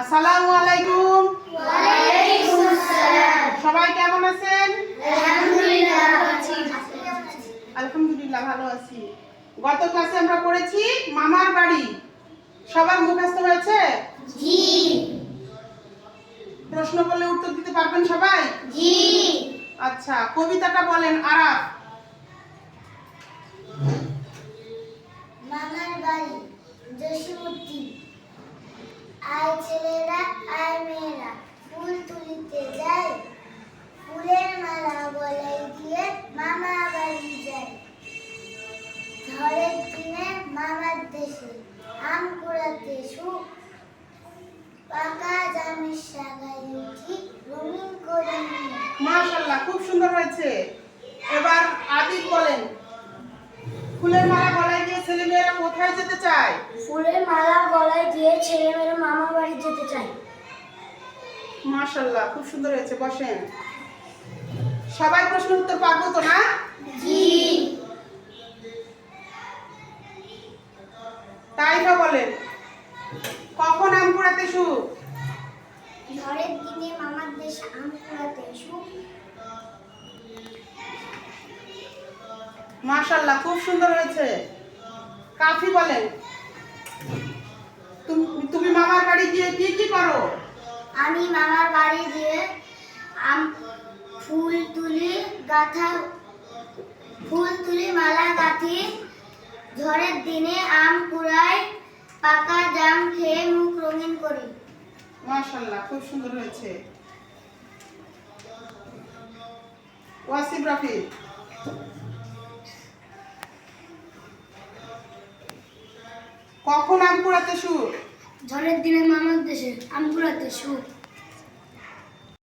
আসসালামু আলাইকুম। সবাই কেমন আছেন? আলহামদুলিল্লাহ ভালো আছি। গত ক্লাসে আমরা পড়েছি মামার বাড়ি। সবার মুখস্থ হয়েছে? প্রশ্ন করলে উত্তর দিতে পারবেন সবাই? আচ্ছা কবিতাটা বলেন আরাফ। মামার বাড়ি জসীমুদ্দিন আয় ছেলেরা আয় মেয়েরা। ফুল তুলিতে যায় ফুলের মালা গলায় দিয়ে মামা বাড়ি যায়। ঝড়ের দিনে মামার দেশে আম কুড়াতে সুখ। পাকা জামের শাখায় উঠি রঙিন করে নিয়ে। মাশাআল্লাহ খুব সুন্দর হয়েছে। এবার আদিব বলেন ফুলের মালা গলায় দিয়ে ছেলে মেয়েরা কোথায় যেতে চায়? ফুলের মালা গলায় দিয়ে ছেলেমেয়েরা মামা বাড়ি যেতে চায় মাশাআল্লাহ খুব সুন্দর হয়েছে বসেন। সবাই প্রশ্ন উত্তর পারব তো না? জি। তাইফা বলেন কখন আম কুড়াতে সুখ? ঝড়ের দিনে মামার দেশ আম কুড়াতে সুখ। মাশাআল্লাহ খুব সুন্দর হয়েছে। কাফি বলেন তুমি বাড়ি গিয়ে কি কি করো? আমি মামার বাড়ি গিয়ে আম ফুল তুলি গাথা ফুল তুলি মালা গাঁথি ঝড়ের দিনে আম কুড়াই পাকা জাম খেয়ে মুখ রঙিন করি। মাশাআল্লাহ খুব সুন্দর হয়েছে। ওয়াসিম রাফি কখন আম কুড়াতে সুখ ঝড়ের দিনে মামার দেশে আমগুলাতে সুখ